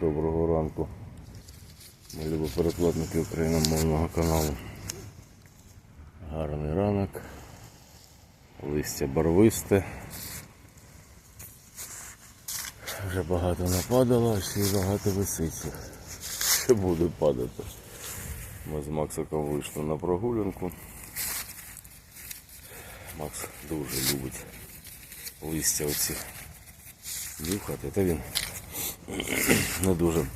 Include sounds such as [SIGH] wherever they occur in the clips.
Доброго ранку. Ми любі перекладники україномовного каналу. Гарний ранок. Листя барвисте. Вже багато нападало, а ще й багато висить. Ще буде падати. Ми з Максиком вийшли на прогулянку. Макс дуже любить листя оці нюхати. Та він [CLEARS THROAT] не дуже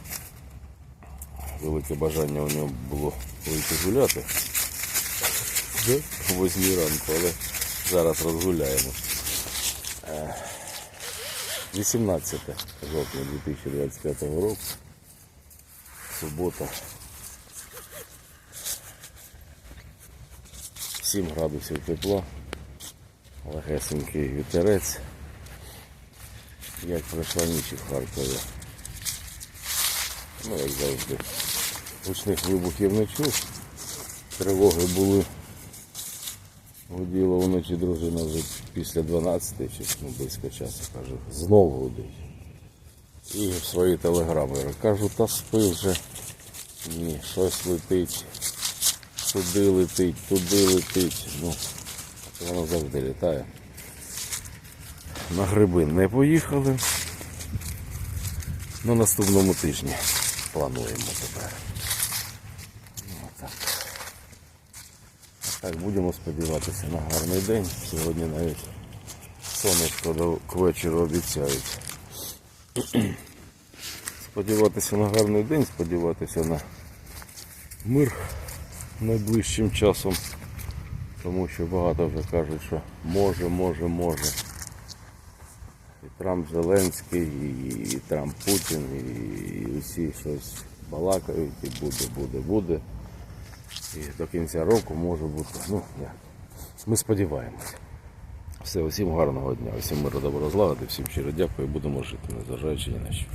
велике бажання у нього було вийти гуляти. О восьмій ранку, але зараз розгуляємо. Е, 18 жовтня 2025 року. Субота. 7 градусів тепла. Легесенький вітерець. Як пройшла ніч в Харкові. Ну, як завжди. Гучних вибухів не чув. Тривоги були. Гуділа вночі дружина вже після 12 чи ну, близько часу, каже, знову гудить. І в свої телеграми кажу, та спи вже. Ні, щось летить. Туди летить, туди летить. Ну, воно завжди літає. На гриби не поїхали. На наступному тижні плануємо тепер. Ну, так. Будемо сподіватися на гарний день. Сьогодні навіть сонечко до к вечору обіцяють. [CLEARS THROAT] Сподіватися на гарний день, сподіватися на мир найближчим часом. Тому що багато вже кажуть, що може, може, може. І Трамп Зеленський, і Трамп Путін, і усі щось балакають, і буде, буде, буде. І до кінця року може бути. Ну, як. Ми сподіваємося. Все, усім гарного дня, усім миру добро злагоди, всім щиро дякую, будемо жити, незважаючи ні на що.